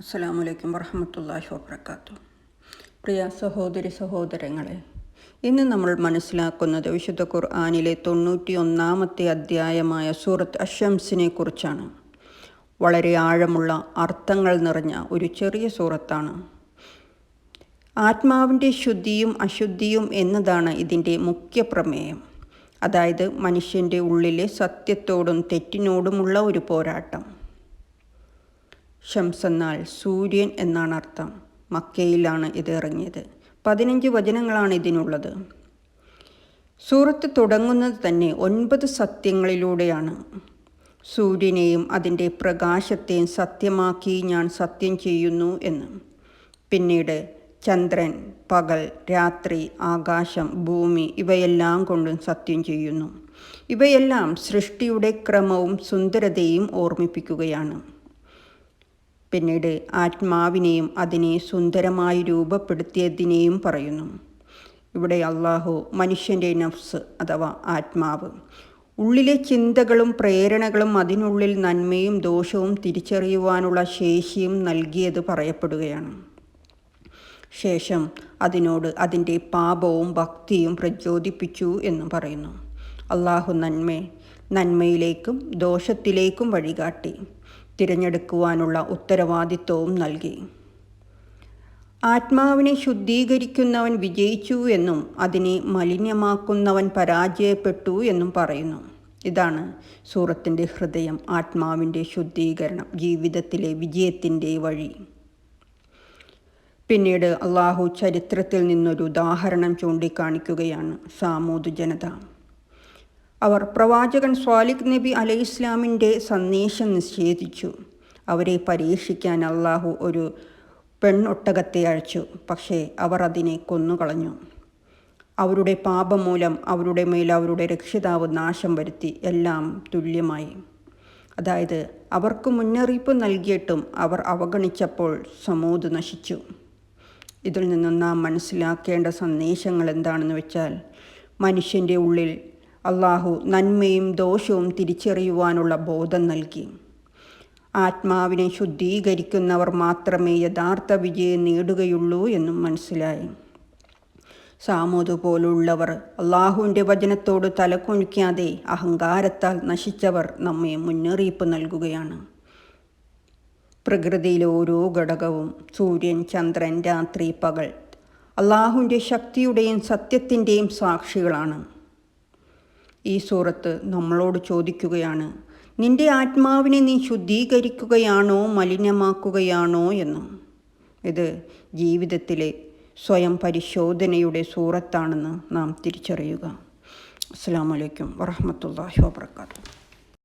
അസ്സലാമലൈക്കും വറഹമത്തല്ലാഹി വബർക്കാത്തു പ്രിയ സഹോദരി സഹോദരങ്ങളെ ഇന്ന് നമ്മൾ മനസ്സിലാക്കുന്നത് വിശുദ്ധ ഖുർആാനിലെ തൊണ്ണൂറ്റി ഒന്നാമത്തെ അധ്യായമായ സൂറത്ത് അഷംസിനെ കുറിച്ചാണ്. വളരെ ആഴമുള്ള അർത്ഥങ്ങൾ നിറഞ്ഞ ഒരു ചെറിയ സൂറത്താണ്. ആത്മാവിന്റെ ശുദ്ധിയും അശുദ്ധിയും എന്നതാണ് ഇതിന്റെ മുഖ്യ പ്രമേയം. അതായത് മനുഷ്യന്റെ ഉള്ളിലെ സത്യത്തോടും തെറ്റിനോടുമുള്ള ഒരു പോരാട്ടം. ഷംസ് എന്നാൽ സൂര്യൻ എന്നാണ് അർത്ഥം. മക്കയിലാണ് ഇത് ഇറങ്ങിയത്. പതിനഞ്ച് വചനങ്ങളാണ് ഇതിനുള്ളത്. സൂറത്ത് തുടങ്ങുന്നത് തന്നെ ഒൻപത് സത്യങ്ങളിലൂടെയാണ്. സൂര്യനെയും അതിന്റെ പ്രകാശത്തെയും സത്യമാക്കി ഞാൻ സത്യം ചെയ്യുന്നു എന്ന്. പിന്നീട് ചന്ദ്രൻ പകൽ രാത്രി ആകാശം ഭൂമി ഇവയെല്ലാം കൊണ്ടും സത്യം ചെയ്യുന്നു. ഇവയെല്ലാം സൃഷ്ടിയുടെ ക്രമവും സുന്ദരതയും ഓർമ്മിപ്പിക്കുകയാണ്. പിന്നീട് ആത്മാവിനെയും അതിനെ സുന്ദരമായി രൂപപ്പെടുത്തിയതിനെയും പറയുന്നു. ഇവിടെ അള്ളാഹു മനുഷ്യന്റെ നഫ്സ് അഥവാ ആത്മാവ്. ഉള്ളിലെ ചിന്തകളും പ്രേരണകളും അതിനുള്ളിൽ നന്മയും ദോഷവും തിരിച്ചറിയുവാനുള്ള ശേഷിയും നൽകിയത് പറയപ്പെടുകയാണ്. ശേഷം അതിനോട് അതിന്റെ പാപവും ഭക്തിയും പ്രചോദിപ്പിച്ചു എന്നും പറയുന്നു. അള്ളാഹു നന്മ നന്മയിലേക്കും ദോഷത്തിലേക്കും വഴികാട്ടി. തിരഞ്ഞെടുക്കുവാനുള്ള ഉത്തരവാദിത്വവും നൽകി. ആത്മാവിനെ ശുദ്ധീകരിക്കുന്നവൻ വിജയിച്ചു എന്നും അതിനെ മലിനമാക്കുന്നവൻ പരാജയപ്പെട്ടു എന്നും പറയുന്നു. ഇതാണ് സൂറത്തിന്റെ ഹൃദയം ആത്മാവിന്റെ ശുദ്ധീകരണം ജീവിതത്തിലെ വിജയത്തിന്റെ വഴി. പിന്നീട് അള്ളാഹു ചരിത്രത്തിൽ നിന്നൊരു ഉദാഹരണം ചൂണ്ടിക്കാണിക്കുകയാണ് സാമൂതു ജനത. അവർ പ്രവാചകൻ സ്വാലിഖ് നബി അലൈഹി ഇസ്ലാമിന്റെ സന്ദേശം നിഷേധിച്ചു. അവരെ പരീക്ഷിക്കാൻ അള്ളാഹു ഒരു പെണ്ണൊട്ടകത്തെ അയച്ചു. പക്ഷേ അവർ അതിനെ കൊന്നുകളഞ്ഞു. അവരുടെ പാപം മൂലം അവരുടെ മേൽ അവരുടെ രക്ഷിതാവ് നാശം വരുത്തി. എല്ലാം തുല്യമായി. അതായത് അവർക്ക് മുന്നറിയിപ്പ് നൽകിയിട്ടും അവർ അവഗണിച്ചപ്പോൾ സമൂത് നശിച്ചു. ഇതിൽ നിന്നും നാം മനസ്സിലാക്കേണ്ട സന്ദേശങ്ങൾ എന്താണെന്ന് വെച്ചാൽ മനുഷ്യന്റെ ഉള്ളിൽ അള്ളാഹു നന്മയും ദോഷവും തിരിച്ചറിയുവാനുള്ള ബോധം നൽകി. ആത്മാവിനെ ശുദ്ധീകരിക്കുന്നവർ മാത്രമേ യഥാർത്ഥ വിജയം നേടുകയുള്ളൂ എന്നും മനസ്സിലായി. സാമൂത് പോലുള്ളവർ അള്ളാഹുവിന്റെ വചനത്തോട് തലക്കുണിക്കാതെ അഹങ്കാരത്താൽ നശിച്ചവർ നമ്മെ മുന്നറിയിപ്പ് നൽകുകയാണ്. പ്രകൃതിയിലെ ഓരോ ഘടകവും സൂര്യൻ ചന്ദ്രൻ രാത്രി പകൽ അള്ളാഹുവിന്റെ ശക്തിയുടെയും സത്യത്തിന്റെയും സാക്ഷികളാണ്. ഈ സൂറത്ത് നമ്മളോട് ചോദിക്കുകയാണ്. നിന്റെ ആത്മാവിനെ നീ ശുദ്ധീകരിക്കുകയാണോ മലിനമാക്കുകയാണോ എന്നും? ഇത് ജീവിതത്തിലെ സ്വയം പരിശോധനയുടെ സൂറത്താണെന്ന് നാം തിരിച്ചറിയുക. അസ്സാം വലൈക്കും വറഹമത്തല്ലാഹി വാബർക്കാത്തു